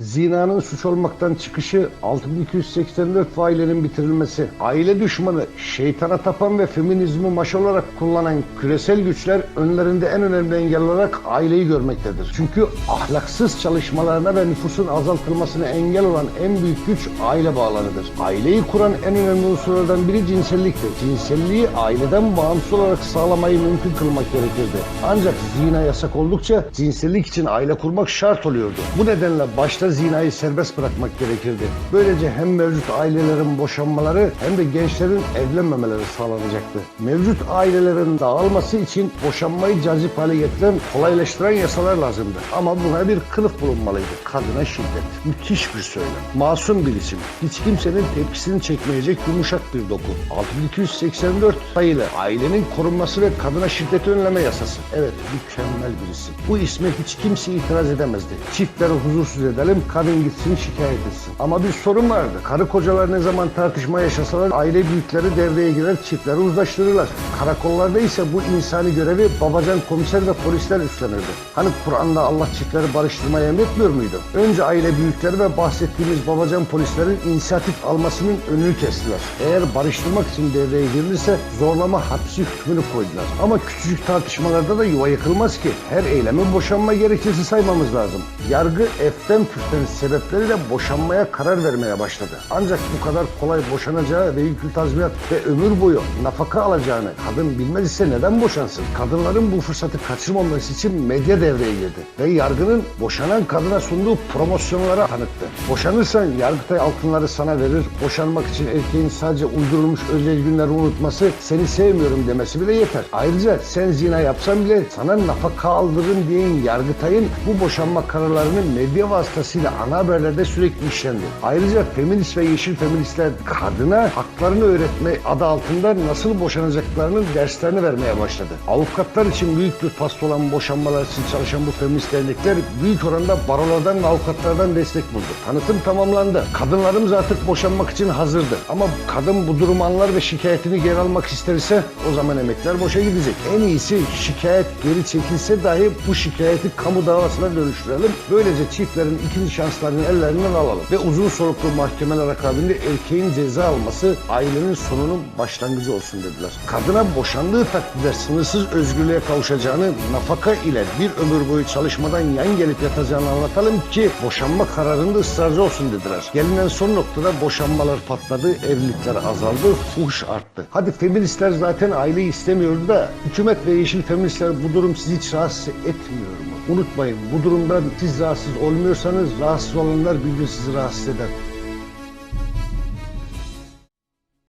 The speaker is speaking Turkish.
Zinanın suç olmaktan çıkışı, 6284 failenin bitirilmesi, aile düşmanı, şeytana tapan ve feminizmi maş olarak kullanan küresel güçler önlerinde en önemli engel olarak aileyi görmektedir. Çünkü ahlaksız çalışmalarına ve nüfusun azaltılmasına engel olan en büyük güç aile bağlarıdır. Aileyi kuran en önemli unsurlardan biri cinselliktir. Cinselliği aileden bağımsız olarak sağlamayı mümkün kılmak gerekirdi. Ancak zina yasak oldukça cinsellik için aile kurmak şart oluyordu. Bu nedenle başta zinayı serbest bırakmak gerekirdi. Böylece hem mevcut ailelerin boşanmaları hem de gençlerin evlenmemeleri sağlanacaktı. Mevcut ailelerin dağılması için boşanmayı cazip hale getiren, kolaylaştıran yasalar lazımdı. Ama buna bir kılıf bulunmalıydı. Kadına şiddet. Müthiş bir söylem. Masum bir isim. Hiç kimsenin tepkisini çekmeyecek yumuşak bir doku. 6284 sayılı ailenin korunması ve kadına şiddeti önleme yasası. Evet mükemmel bir isim. Bu isme hiç kimse itiraz edemezdi. Çiftleri huzursuz edelim, kadın gitsin şikayet etsin. Ama bir sorun vardı. Karı kocalar ne zaman tartışma yaşasalar aile büyükleri devreye girer, çiftleri uzlaştırırlar. Karakollarda ise bu insani görevi babacan komiser ve polisler üstlenirdi. Hani Kur'an'da Allah çiftleri barıştırmayı emretmiyor muydu? Önce aile büyükleri ve bahsettiğimiz babacan polislerin inisiyatif almasının önünü kestiler. Eğer barıştırmak için devreye girilirse zorlama hapsi hükmünü koydular. Ama küçücük tartışmalarda da yuva yıkılmaz ki. Her eylemi boşanma gerekçesi saymamız lazım. Yargı eften püften sebepleriyle boşanmaya karar vermeye başladı. Ancak bu kadar kolay boşanacağı ve yükül tazminat ve ömür boyu nafaka alacağını kadın bilmez ise neden boşansın? Kadınların bu fırsatı kaçırmaması için medya devreye girdi. Ve yargının boşanan kadına sunduğu promosyonlara tanıktı. Boşanırsan Yargıtay altınları sana verir. Boşanmak için erkeğin sadece uydurulmuş özel günleri unutması, seni sevmiyorum demesi bile yeter. Ayrıca sen zina yapsan bile sana nafaka aldırırım diyen Yargıtay'ın bu boşanma kararlarının medya vasıtasıyla ana haberlerde sürekli işlendi. Ayrıca feminist ve yeşil feministler kadına haklarını öğretme adı altında nasıl boşanacaklarının derslerini vermeye başladı. Avukatlar için büyük bir pasta olan boşanmalar için çalışan bu feminist dernekler büyük oranda barolardan ve avukatlardan destek buldu. Tanıtım tamamlandı. Kadınlarımız artık boşanmak için hazırdı. Ama kadın bu durumu anlar ve şikayetini geri almak isterse o zaman emekler boşa gidecek. En iyisi şikayet geri çekilse dahi bu şikayeti kamu davasına dönüştürelim. Böylece çiftlerin ikinci şanslarını ellerinden alalım. Ve uzun soluklu mahkemeler akabinde erkeğin ceza alması ailenin sonunun başlangıcı olsun dediler. Kadına boşandığı takdirde sınırsız özgürlüğe kavuşacağını nafaka ile bir ömür boyu çalışmadan yan gelip yatacağını anlatalım ki boşanma kararında ısrarcı olsun dediler. Gelinen son noktada boşanmalar patladı, evlilikler azaldı, fuhuş arttı. Hadi feministler zaten aileyi istemiyordu da hükümet ve yeşil feministler bu durum sizi hiç rahatsız etmiyor mu? Unutmayın bu durumdan siz rahatsız olmuyorsanız rahatsız olanlar bir gün sizi rahatsız eder.